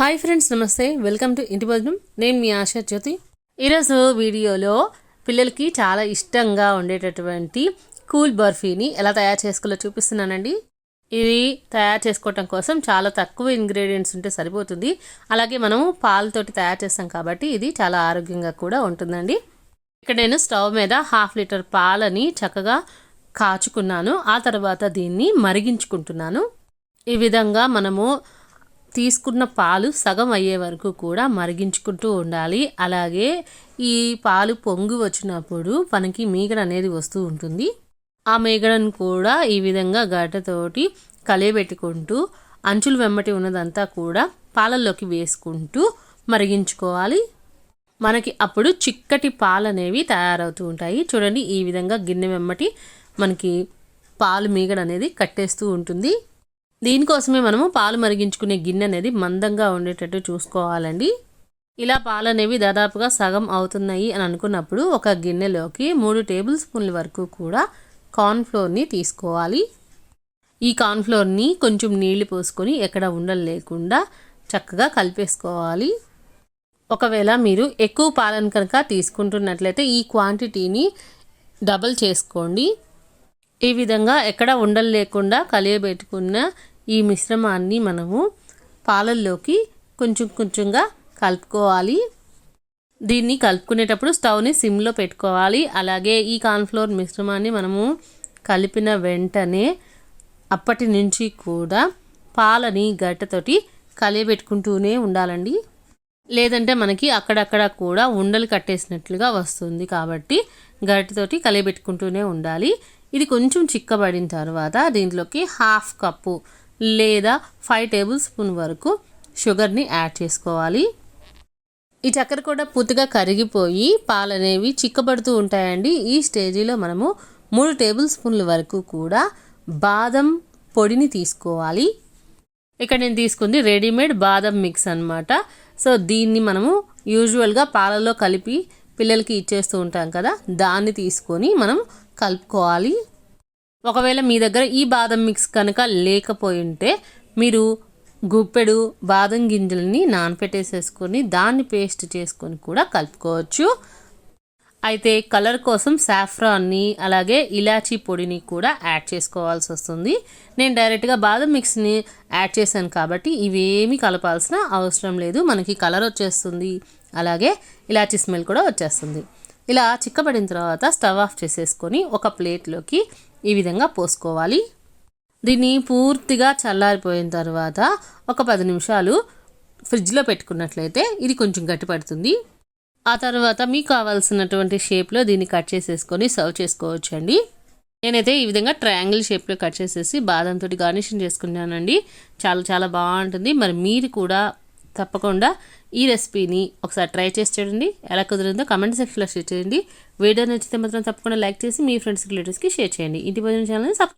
Hi friends నమస్తే. Welcome to ఇంటి భోజనం నేను మీ ఆశా జ్యోతి. ఈరోజు వీడియోలో పిల్లలకి చాలా ఇష్టంగా ఉండేటటువంటి కూల్ బర్ఫీని ఎలా తయారు చేసుకోవాలో చూపిస్తున్నానండి. ఇది తయారు చేసుకోవటం కోసం చాలా తక్కువ ఇంగ్రీడియంట్స్ ఉంటే సరిపోతుంది. అలాగే మనము పాలతోటి తయారు చేస్తాం కాబట్టి ఇది చాలా ఆరోగ్యంగా కూడా ఉంటుందండి. ఇక్కడ నేను స్టవ్ మీద హాఫ్ లీటర్ పాలని చక్కగా కాచుకున్నాను. ఆ తర్వాత దీన్ని మరిగించుకుంటున్నాను. ఈ విధంగా మనము తీసుకున్న పాలు సగం అయ్యే వరకు కూడా మరిగించుకుంటూ ఉండాలి. అలాగే ఈ పాలు పొంగి వచ్చినప్పుడు మనకి మీగడ అనేది వస్తూ ఉంటుంది. ఆ మీగడను కూడా ఈ విధంగా గడ్డతోటి కలియబెట్టుకుంటూ అంచులు వెమ్మటి ఉన్నదంతా కూడా పాలల్లోకి వేసుకుంటూ మరిగించుకోవాలి. మనకి అప్పుడు చిక్కటి పాలు అనేవి తయారవుతూ ఉంటాయి. చూడండి ఈ విధంగా గిన్నె వెమ్మటి మనకి పాలు మీగడ అనేది కట్టేస్తూ ఉంటుంది. దీనికోసమే మనము పాలు మరిగించుకునే గిన్నె అనేది మందంగా ఉండేటట్టు చూసుకోవాలండి. ఇలా పాలు అనేవి దాదాపుగా సగం అవుతున్నాయి అని అనుకున్నప్పుడు ఒక గిన్నెలోకి మూడు టేబుల్ స్పూన్ల వరకు కూడా కార్న్ఫ్లోర్ని తీసుకోవాలి. ఈ కార్న్ఫ్లోర్ని కొంచెం నీళ్ళు పోసుకొని ఎక్కడ ఉండలు లేకుండా చక్కగా కలిపేసుకోవాలి. ఒకవేళ మీరు ఎక్కువ పాలను కనుక తీసుకుంటున్నట్లయితే ఈ క్వాంటిటీని డబల్ చేసుకోండి. ఈ విధంగా ఎక్కడ ఉండలు లేకుండా కలియబెట్టుకున్న ఈ మిశ్రమాన్ని మనము పాలల్లోకి కొంచెం కొంచెంగా కలుపుకోవాలి. దీన్ని కలుపుకునేటప్పుడు స్టవ్ని సిమ్లో పెట్టుకోవాలి. అలాగే ఈ కార్న్ఫ్లోర్ మిశ్రమాన్ని మనము కలిపిన వెంటనే అప్పటి నుంచి కూడా పాలని గట్టతోటి కలియబెట్టుకుంటూనే ఉండాలండి. లేదంటే మనకి అక్కడక్కడ కూడా ఉండలు కట్టేసినట్లుగా వస్తుంది కాబట్టి గరిటతోటి కలియబెట్టుకుంటూనే ఉండాలి. ఇది కొంచెం చిక్కబడిన తర్వాత దీంట్లోకి హాఫ్ కప్పు లేదా ఫైవ్ టేబుల్ స్పూన్ వరకు షుగర్ని యాడ్ చేసుకోవాలి. ఈ చక్కెర కూడా పూర్తిగా కరిగిపోయి పాలు అనేవి చిక్కబడుతూ ఉంటాయండి. ఈ స్టేజీలో మనము మూడు టేబుల్ స్పూన్ల వరకు కూడా బాదం పొడిని తీసుకోవాలి. ఇక్కడ నేను తీసుకుంది రెడీమేడ్ బాదం మిక్స్ అనమాట సో దీన్ని మనము యూజువల్గా పాలలో కలిపి పిల్లలకి ఇచ్చేస్తూ ఉంటాం కదా దాన్ని తీసుకొని మనం కలుపుకోవాలి. ఒకవేళ మీ దగ్గర ఈ బాదం మిక్స్ కనుక లేకపోయి ఉంటే మీరు గుప్పెడు బాదం గింజలని నానపెట్టేసేసుకొని దాన్ని పేస్ట్ చేసుకొని కూడా కలుపుకోవచ్చు. అయితే కలర్ కోసం సాఫ్రాన్ని అలాగే ఇలాచీ పొడిని కూడా యాడ్ చేసుకోవాల్సి వస్తుంది. నేను డైరెక్ట్గా బాదం మిక్స్ని యాడ్ చేశాను కాబట్టి ఇవేమీ కలపాల్సిన అవసరం లేదు. మనకి కలర్ వచ్చేస్తుంది. అలాగే ఇలాచీ స్మెల్ కూడా వచ్చేస్తుంది. ఇలా చిక్కబడిన తర్వాత స్టవ్ ఆఫ్ చేసేసుకొని ఒక ప్లేట్లోకి ఈ విధంగా పోసుకోవాలి. దీన్ని పూర్తిగా చల్లారిపోయిన తర్వాత ఒక పది నిమిషాలు ఫ్రిడ్జ్లో పెట్టుకున్నట్లయితే ఇది కొంచెం గట్టిపడుతుంది. ఆ తర్వాత మీకు కావాల్సినటువంటి షేప్లో దీన్ని కట్ చేసేసుకొని సర్వ్ చేసుకోవచ్చు అండి నేనైతే ఈ విధంగా ట్రయాంగిల్ షేప్లో కట్ చేసేసి బాదంతో గార్నిషింగ్ చేసుకున్నానండి. చాలా చాలా బాగుంటుంది. మరి మీరు కూడా తప్పకుండా ఈ రెసిపీని ఒకసారి ట్రై చేసి చూడండి. ఎలా కుదిరిందో కమెంట్ సెక్షన్లో షేర్ చేయండి. వీడియో నచ్చితే మాత్రం తప్పకుండా లైక్ చేసి మీ ఫ్రెండ్స్ రిలేటివ్స్కి షేర్ చేయండి. ఇంటి భోజనం ఛానల్ని సబ్